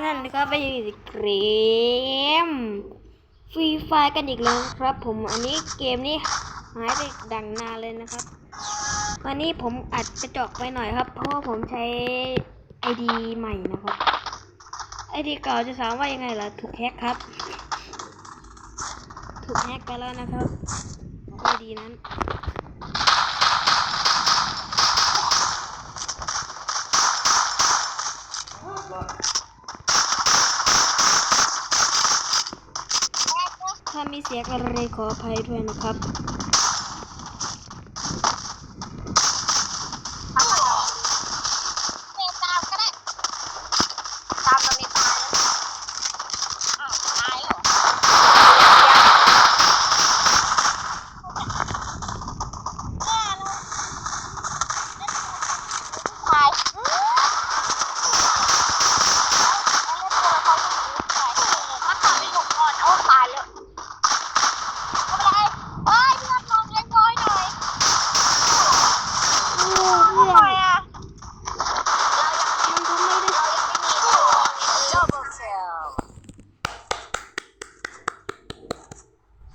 ท่านนะครับไปอยู่ในเกมฟรีไฟกันอีกแล้วครับผมอันนี้เกมนี้หายไปดังนานเลยนะครับ วันนี้ผมอัดกระจกไปหน่อยครับ เพราะว่าผมใช้ไอดีใหม่นะครับไอดีเก่าจะสามว่ายังไงล่ะถูกแฮกครับ ถูกแฮกไปแล้วนะครับไอดีนั้น ยกก็เรรขอภัยด้วยนะครับ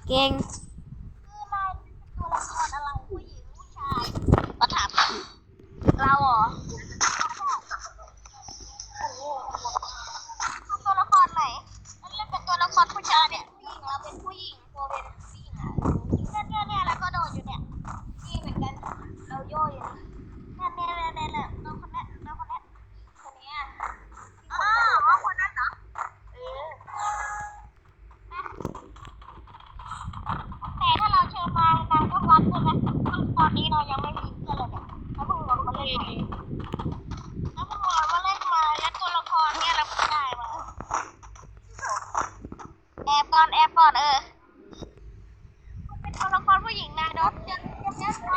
gang. แต่ถ้าเราเชิญมานางก็วัดใช่ไหมตอนนี้เรายังไม่มีเพื่อนเลยเนี่ยแล้วพวกเราก็เล่นมาแล้วพวกเราก็เล่นมาแล้วตัวละครเนี่ยเราไม่ได้มาแอบก่อนแอบก่อนเออเป็นตัวละครผู้หญิงนะดอกยันยันยั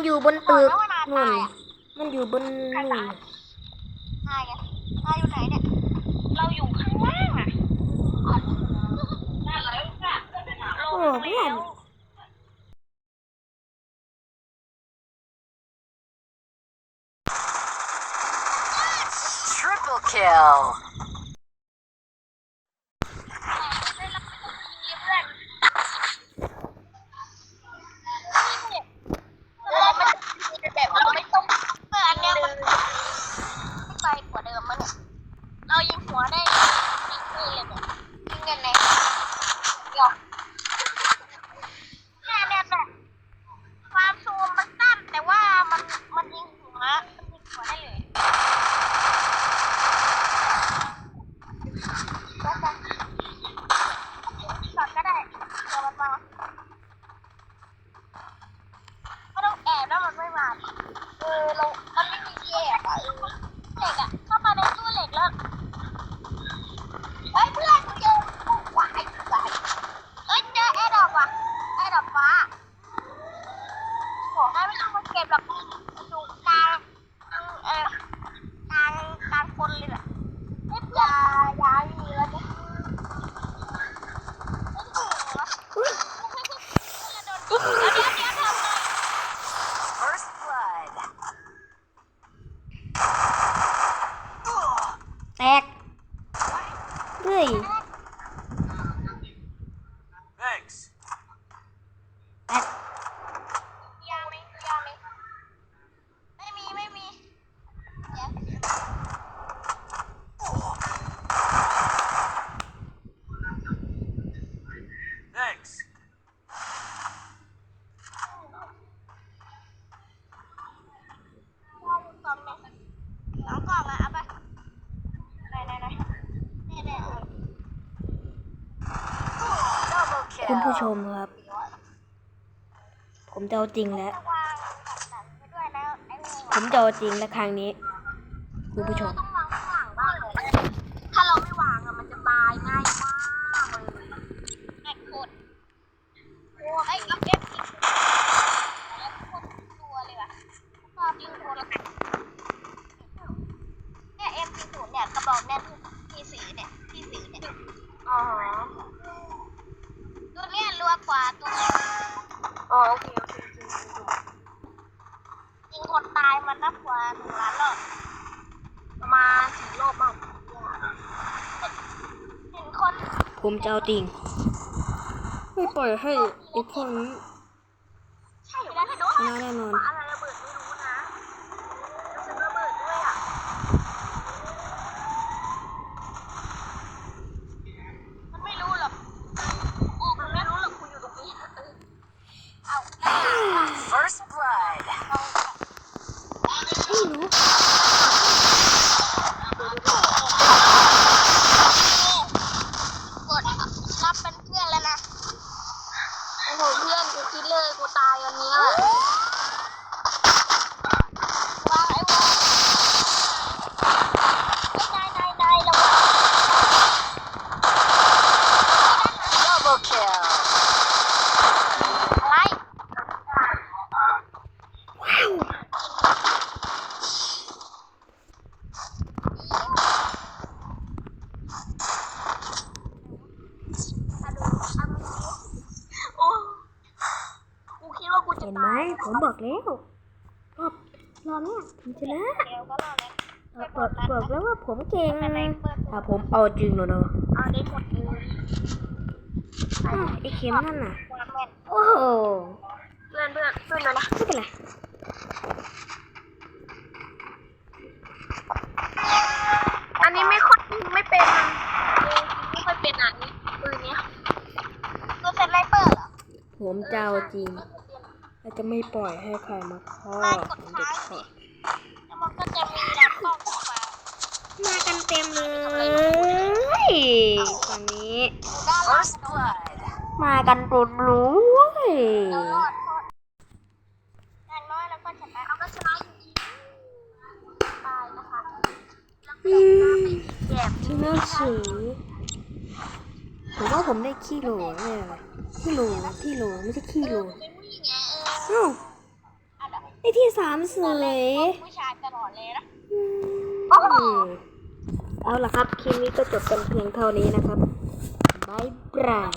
ันอยู่บนตึกนู่นมันอยู่บนนู่นนายอะนายอยู่ไหนเนี่ย เราอยู่ข้างล่างอะโอ้เพื่อน up. แตก เฮ้ย Thanks. แตกยาไหมยาไหมไม่มี ไม่มีเดี๋ยว Thanks. กล่องกล่องเนี่ยสองกล่องอะเอาไปไหนไหนไหนเนี่ยเนี่ย Double คุณ ผู้ชมครับ ผมจะเอาจริงแล้ว ผมจะเอาจริงแล้วครั้งนี้คุณผู้ชม ต้องวางข้างหลังบ้างเลยถ้าเราไม่วางอะมันจะตายง่ายมากเลยแอกโคตรโอ้ไอ้กับเอฟอีกแล้วโคตรตัวเลยว่ะชอบยิงโคตรละกันเนี่ยเอ็มซีศูนย์เนี่ยกระบอกเนี่ยที่สีเนี่ยที่สีเนี่ยอ๋อตัวเนี้ยรัวกว่าตัวอ๋อโอเคโอเคยิงคนตายมันนับกว่าหนึ่งล้านรอบ ประมาณถึงโลกบ้างเห็นคน ผมจะเอาจริงไม่ปล่อยให้ไอ้พวกนี้ใช่อยู่แล้วเห็นโดนชนะแน่นอน อะไรระเบิดไม่รู้นะรู้สึกระเบิดด้วยอะ มันไม่รู้หรอกโอ้มันไม่รู้หรอกคุณอยู่ตรงนี้เอาแล้ว First blood. ไม่รู้ กดรับเป็นเพื่อนแล้วนะ โหเพื่อนกูคิดเลยกูตายอันนี้ยวางไอ้วางนายนายนายระวัง Double kill. อะไรโอ้กูคิดว่ากูจะ เห็นไหม ตาย ผมบอกแล้วรอบรอบเนี้ยผมชนะเดี๋ยวก็รอแล้วบอกบอกแล้วว่าผมเก่งถ้าผมเอาจริงแล้วเนาะเอาได้หมดเลยอ้าวไอ้เข็มนั่นน่ะวางแม่นโอ้โหเพื่อนเพื่อนเพื่อนเลยนะไม่เป็นไรอันนี้ไม่ค่อยไม่เป็นนะเออไม่ค่อยเป็นอะนี่ปืนเนี้ยตัวเซนไลเปอร์เหรอผมจะเอาจริงและ จะไม่ปล่อยให้ใครมาข้อไล่กผดมค้าเด็ดขาดแล้วมันก็จะมีรับข้อมูลมามากันเต็มเลยฝั่งนี้ ด้านล่าง First blood. มากันปลุดรู้เว้ยเรารอดเพราะอย่างน้อยเราก็ชนะเอาก็ชนะอยู่ดีตายนะคะแล้วก็อืมแยบชนะเสือผมว่าผมได้ขี้โหลเนี่ยขี้โหลขี้โหลไม่ใช่ขี้โหล เป็นผู้หญิงไง ออเอ้าอะเดี๋ยวได้ที่สามเสตอนแรยกผู้ชายตลอดเลยนะอืมโอ้โห เอาล่ะครับ คลิปนี้ก็จบกันเพียงเท่านี้นะครับบายบาย